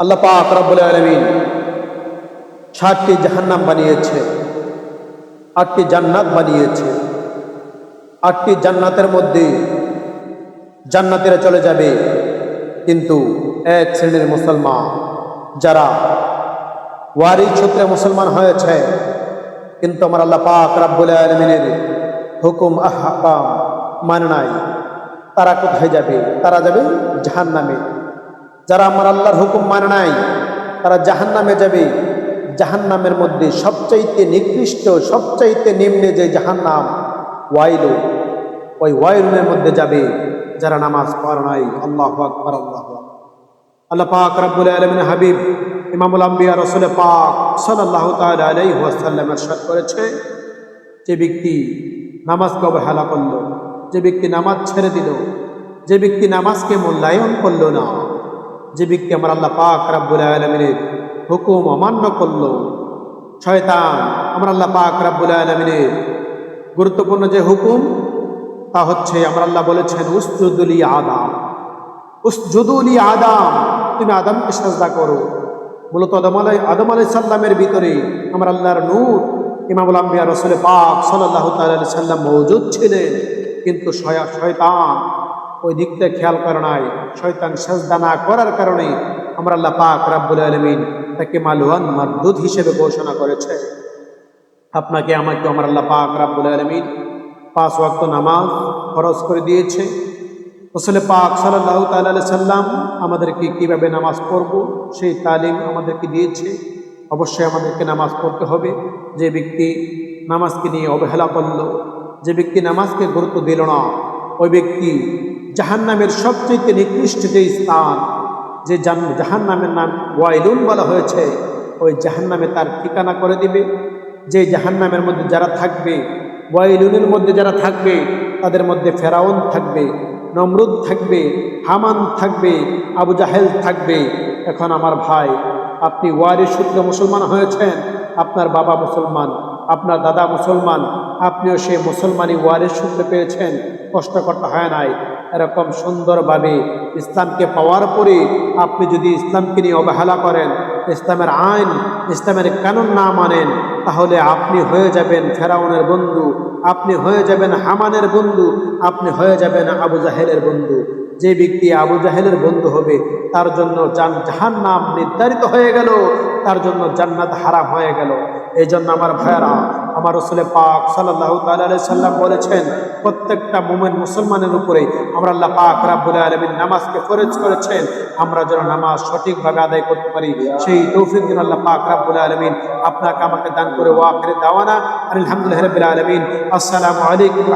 আল্লাহ পাক রব্বুল আলমিন ষাটটি জাহান্নাম বানিয়েছে, আটটি জান্নাত বানিয়েছে। আটটি জান্নাতের মধ্যে জান্নাতেরা চলে যাবে, কিন্তু এক শ্রেণির মুসলমান যারা ওয়ারি সূত্রে মুসলমান হয়েছে, কিন্তু আমার আল্লাহ পাক রাব্বুল আলমিনের হুকুম, আহকাম মানে নাই। তারা কোথায় যাবে? তারা যাবে জাহান নামে যারা আমার আল্লাহর হুকুম মানে নাই, তারা জাহান নামে যাবে। জাহান নামের মধ্যে সবচাইতে নিকৃষ্ট, সবচাইতে নিম্নে যে জাহান নাম ওয়াইলু। ওই ওয়াইলুনের মধ্যে যাবে যারা নামাজ পড়ে নাই। আল্লাহ আকবর, আল্লাহ। আল্লাহ পাক রব্বুল আলমিন হাবিব ইমামুল আম্বিয়া রসুল পাক সাল্লাহ তাল আলাই ওয়াসাল্লাম এরশাদ করেছে, যে ব্যক্তি নামাজকে অবহেলা করল, যে ব্যক্তি নামাজ ছেড়ে দিল, যে ব্যক্তি নামাজকে মূল্যায়ন করল না যে ব্যক্তি আমার আল্লাহ পাক রাব্বুল আলমিনের হুকুম অমান্য করল, শয়তান আমার আল্লাহ পাক রাব্বুল আলমিনের গুরুত্বপূর্ণ যে হুকুম, তা হচ্ছে আমার আল্লাহ বলেছেন উসজুদুলি আদাম। উসজুদুলি আদাম। তুমি আদমকে সাজদা করো। মূলত আদম আলাই আদম আলাই সাল্লামের ভিতরে আমার আল্লাহর নূর ইমামুল আম্বিয়া রসুল পাক সাল্লাহ তাল্লাহ সাল্লাম মৌজুদ ছিলেন। কিন্তু শয়া শয়তান ওই দিকটা খেয়াল করে নাই। শয়তান সাজদা না করার কারণে আমরা আল্লাহ পাক রাব্বুল আলমিন তাকে মালুয়ান মারদুদ হিসেবে ঘোষণা করেছে। আপনাকে, আমাকে আমার আল্লাহ পাক রাব্বুল আলমিন পাঁচ ওয়াক্ত নামাজ খরচ করে দিয়েছে। রসলে পাক সাল্লাহ তাল্লাহ সাল্লাম আমাদেরকে কীভাবে নামাজ পড়ব, সেই তালিম আমাদেরকে দিয়েছে। অবশ্যই আমাদেরকে নামাজ পড়তে হবে। যে ব্যক্তি নামাজকে নিয়ে অবহেলা করল, যে ব্যক্তি নামাজকে গুরুত্ব দিল না, ওই ব্যক্তি জাহান নামের সবচেয়ে নিকৃষ্ট যে স্থান, যে জাহান নামের নাম ওয়াইলুন বলা হয়েছে, ওই জাহান নামে তার ঠিকানা করে দিবে। যে জাহান নামের মধ্যে যারা থাকবে, ওয়াইলুনের মধ্যে যারা থাকবে, তাদের মধ্যে ফেরাউন থাকবে, নমরুদ থাকবে, হামান থাকবে, আবু জাহেল থাকবে। এখন আমার ভাই, আপনি ওয়ারির সূত্রে মুসলমান হয়েছেন, আপনার বাবা মুসলমান, আপনার দাদা মুসলমান, আপনিও সে মুসলমানই ওয়ারের সূত্রে পেয়েছেন, কষ্ট করতে হয় নাই। এরকম সুন্দরভাবে ইসলামকে পাওয়ার পরে আপনি যদি ইসলামকে নিয়ে অবহেলা করেন, ইসলামের আইন, ইসলামের কানুন না মানেন, তাহলে আপনি হয়ে যাবেন ফেরাউনের বন্ধু, আপনি হয়ে যাবেন হামানের বন্ধু, আপনি হয়ে যাবেন আবু জাহেলের বন্ধু। যে ব্যক্তি আবু জাহেলের বন্ধু হবে, তার জন্য জান জাহান নাম নির্ধারিত হয়ে গেল, তার জন্য জান্নাত হারাম হয়ে গেল। এই জন্য আমার ভাইয়ারা, আমার রসুলে পাক সাল্লাহ তাল্লাহ সাল্লাম বলেছেন, প্রত্যেকটা মোমেন মুসলমানের উপরে আমরা আল্লাহ পাক রাবুল আলমিন নামাজকে ফরজ করেছেন, আমরা যেন নামাজ সঠিকভাবে আদায় করতে পারি। সেই তৌফিক যেন আল্লাহ পাক রাবুল আলমিন আপনাকে আমাকে দান করে ওয়াকরে দাওয়ানা। আলহামদুলিল্লাহ রবিল আলমিন। আসসালামু আলাইকুম